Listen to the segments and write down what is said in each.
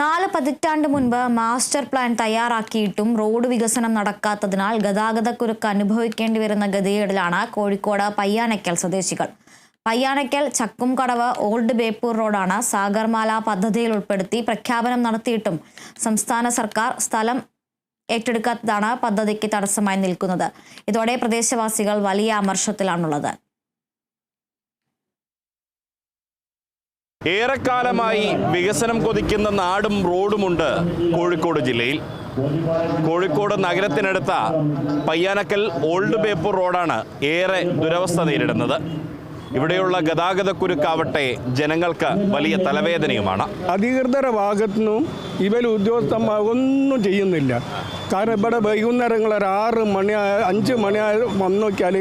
നാല് പതിറ്റാണ്ട് മുൻപ് മാസ്റ്റർ പ്ലാൻ തയ്യാറാക്കിയിട്ടും റോഡ് വികസനം നടക്കാത്തതിനാൽ ഗതാഗതക്കുരുക്ക് അനുഭവിക്കേണ്ടി വരുന്ന ഗതികേടിലാണ് കോഴിക്കോട് പയ്യാനയ്ക്കൽ സ്വദേശികൾ. പയ്യാനയ്ക്കൽ ചക്കുംകടവ് ഓൾഡ് ബേപ്പൂർ റോഡാണ് സാഗർമാല പദ്ധതിയിൽ ഉൾപ്പെടുത്തി പ്രഖ്യാപനം നടത്തിയിട്ടും സംസ്ഥാന സർക്കാർ സ്ഥലം ഏറ്റെടുക്കാത്തതാണ് പദ്ധതിക്ക് തടസ്സമായി നിൽക്കുന്നത്. ഇതോടെ പ്രദേശവാസികൾ വലിയ അമർഷത്തിലാണുള്ളത്. ഏറെക്കാലമായി വികസനം കൊതിക്കുന്ന നാടും റോഡുമുണ്ട് കോഴിക്കോട് ജില്ലയിൽ. കോഴിക്കോട് നഗരത്തിനടുത്ത പയ്യാനക്കൽ ഓൾഡ് ബേപ്പൂർ റോഡാണ് ഏറെ ദുരവസ്ഥ നേരിടുന്നത്. ഇവിടെയുള്ള ഗതാഗതക്കുരുക്കാവട്ടെ ജനങ്ങൾക്ക് വലിയ തലവേദനയുമാണ്. അധികൃതരുടെ ഭാഗത്തു നിന്നും ഇവർ ഉദ്യോഗസ്ഥന്മാർ ഒന്നും ചെയ്യുന്നില്ല. കാരണം ഇവിടെ വൈകുന്നേരങ്ങൾ ഒരു ആറ് മണി അഞ്ച് മണി വന്നു നോക്കിയാൽ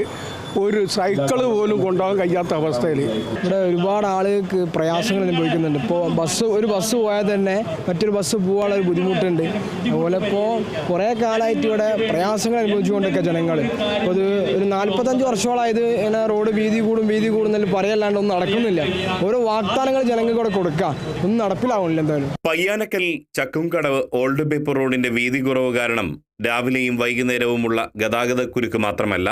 ഒരു സൈക്കിൾ പോലും കൊണ്ടുപോകാൻ കഴിയാത്ത അവസ്ഥയിൽ ഇവിടെ ഒരുപാട് ആളുകൾക്ക് പ്രയാസങ്ങൾ അനുഭവിക്കുന്നുണ്ട്. ഇപ്പോൾ ബസ് ഒരു ബസ് പോയാൽ തന്നെ മറ്റൊരു ബസ് പോകാനുള്ള ഒരു ബുദ്ധിമുട്ടുണ്ട്. അതുപോലെ ഇപ്പോൾ കുറേ കാലമായിട്ട് ഇവിടെ പ്രയാസങ്ങൾ അനുഭവിച്ചുകൊണ്ടൊക്കെ ജനങ്ങൾ അപ്പോൾ ഇത് ഒരു നാൽപ്പത്തഞ്ച് വർഷങ്ങളായത് ഇങ്ങനെ റോഡ് വീതി കൂടും വീതി കൂടും എന്നല്ല പറയല്ലാണ്ട് ഒന്നും നടക്കുന്നില്ല. ഓരോ വാഗ്ദാനങ്ങൾ ജനങ്ങൾക്ക് ഇവിടെ കൊടുക്കുക ഒന്നും നടപ്പിലാവണില്ല എന്തായാലും. പയ്യാനക്കൽ ചക്കുംകടവ് ഓൾഡ് പേപ്പർ റോഡിന്റെ വീതി കുറവ് കാരണം രാവിലെയും വൈകുന്നേരവുമുള്ള ഗതാഗതക്കുരുക്ക് മാത്രമല്ല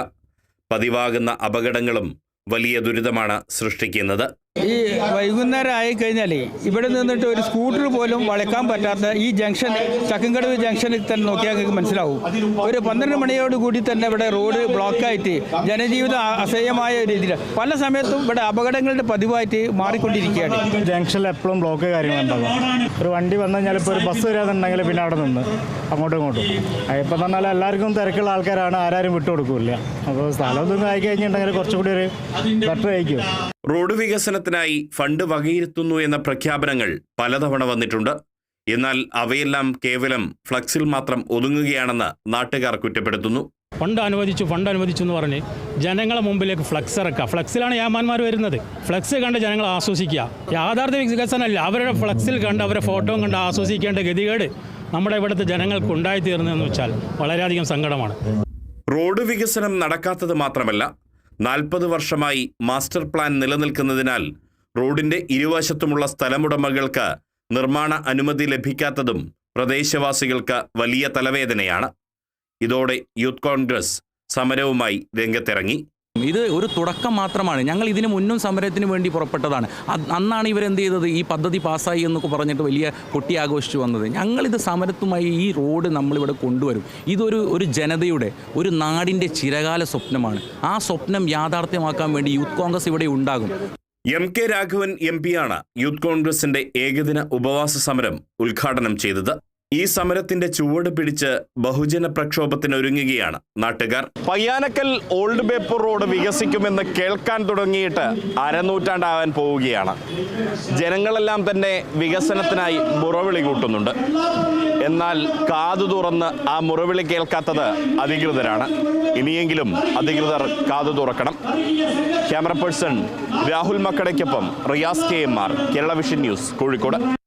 പതിവാകുന്ന അപകടങ്ങളും വലിയ ദുരിതമാണ് സൃഷ്ടിക്കുന്നത്. ഈ വൈകുന്നേരം ആയി കഴിഞ്ഞാലേ ഇവിടെ നിന്നിട്ട് ഒരു സ്കൂട്ടർ പോലും വളയ്ക്കാൻ പറ്റാത്ത ഈ ജംഗ്ഷൻ ചക്കങ്കടവ് ജംഗ്ഷനിൽ തന്നെ നോക്കിയാൽ നിങ്ങൾക്ക് മനസ്സിലാവും. ഒരു പന്ത്രണ്ട് മണിയോട് കൂടി തന്നെ ഇവിടെ റോഡ് ബ്ലോക്കായിട്ട് ജനജീവിതം അസഹ്യമായ രീതിയിൽ പല സമയത്തും ഇവിടെ അപകടങ്ങളുടെ പതിവായിട്ട് മാറിക്കൊണ്ടിരിക്കുകയാണ്. ജംഗ്ഷനിൽ എപ്പോഴും ബ്ലോക്ക് കാര്യങ്ങളുണ്ടാകും ഒരു വണ്ടി വന്നു കഴിഞ്ഞാൽ ഇപ്പോൾ ഒരു ബസ് വരാതെന്നുണ്ടെങ്കിൽ പിന്നെ അവിടെ നിന്ന് അങ്ങോട്ടും ഇങ്ങോട്ടും. ഇപ്പം എന്ന് പറഞ്ഞാൽ എല്ലാവർക്കും തിരക്കുള്ള ആൾക്കാരാണ് ആരാരും വിട്ടുകൊടുക്കില്ല. അപ്പോൾ സ്ഥലം ഒന്നും ആയി കഴിഞ്ഞിട്ടുണ്ടെങ്കിൽ കുറച്ചുകൂടി ഒരു ബെറ്റർ ആയിരിക്കും. റോഡ് വികസനത്തിനായി ഫണ്ട് വകയിരുത്തുന്നു എന്ന പ്രഖ്യാപനങ്ങൾ പലതവണ വന്നിട്ടുണ്ട്. എന്നാൽ അവയെല്ലാം കേവലം ഫ്ലക്സിൽ മാത്രം ഒതുങ്ങുകയാണെന്ന് നാട്ടുകാർ കുറ്റപ്പെടുത്തുന്നു. ഫണ്ട് അനുവദിച്ചു ഫണ്ട് അനുവദിച്ചു എന്ന് പറഞ്ഞ് ജനങ്ങളെ മുമ്പിലേക്ക് ഫ്ലക്സ് ഇറക്കുക. ഫ്ലക്സിലാണ് യാമാന്മാർ വരുന്നത്. ഫ്ലക്സ് കണ്ട് ജനങ്ങൾ ആസ്വസിക്കുക യാഥാർത്ഥ്യ വികസനമല്ല അവരുടെ ഫ്ലക്സിൽ കണ്ട് അവരുടെ ഫോട്ടോ കണ്ട് ആസ്വസിക്കേണ്ട ഗതികേട് നമ്മുടെ ഇവിടുത്തെ ജനങ്ങൾക്ക് ഉണ്ടായിത്തീർന്നതെന്ന് വെച്ചാൽ വളരെയധികം സങ്കടമാണ്. റോഡ് വികസനം നടക്കാത്തത് മാത്രമല്ല നാൽപ്പത് വർഷമായി മാസ്റ്റർ പ്ലാൻ നിലനിൽക്കുന്നതിനാൽ റോഡിന്റെ ഇരുവശത്തുമുള്ള സ്ഥലമുടമകൾക്ക് നിർമ്മാണ അനുമതി ലഭിക്കാത്തതും പ്രദേശവാസികൾക്ക് വലിയ തലവേദനയാണ്. ഇതോടെ യൂത്ത് കോൺഗ്രസ് സമരവുമായി രംഗത്തിറങ്ങി. ഇത് ഒരു തുടക്കം മാത്രമാണ്. ഞങ്ങൾ ഇതിന് മുന്നും സമരത്തിന് വേണ്ടി പുറപ്പെട്ടതാണ്. അന്നാണ് ഇവരെന്ത് ചെയ്തത്? ഈ പദ്ധതി പാസ്സായി എന്നൊക്കെ പറഞ്ഞിട്ട് വലിയ കൊട്ടി ആഘോഷിച്ചു വന്നത്. ഞങ്ങളിത് സമരത്തുമായി ഈ റോഡ് നമ്മളിവിടെ കൊണ്ടുവരും. ഇതൊരു ഒരു ജനതയുടെ ഒരു നാടിന്റെ ചിരകാല സ്വപ്നമാണ്. ആ സ്വപ്നം യാഥാർത്ഥ്യമാക്കാൻ വേണ്ടി യൂത്ത് കോൺഗ്രസ് ഇവിടെ ഉണ്ടാകും. എം കെ രാഘവൻ എം പിയാണ് യൂത്ത് കോൺഗ്രസിന്റെ ഏകദിന ഉപവാസ സമരം ഉദ്ഘാടനം ചെയ്തത്. ഈ സമരത്തിന്റെ ചുവട് പിടിച്ച് ബഹുജന പ്രക്ഷോഭത്തിന് ഒരുങ്ങുകയാണ് നാട്ടുകാർ. പയ്യാനക്കൽ ഓൾഡ് ബേപ്പൂർ റോഡ് വികസിക്കുമെന്ന് കേൾക്കാൻ തുടങ്ങിയിട്ട് അരനൂറ്റാണ്ടാവാൻ പോവുകയാണ്. ജനങ്ങളെല്ലാം തന്നെ വികസനത്തിനായി മുറവിളി കൂട്ടുന്നുണ്ട്. എന്നാൽ കാതു തുറന്ന് ആ മുറവിളി കേൾക്കാത്തത് അധികൃതരാണ്. ഇനിയെങ്കിലും അധികൃതർ കാതു തുറക്കണം. Camera person Rahul മക്കടയ്ക്കൊപ്പം Riyas K M R Kerala vision news Kozhikode.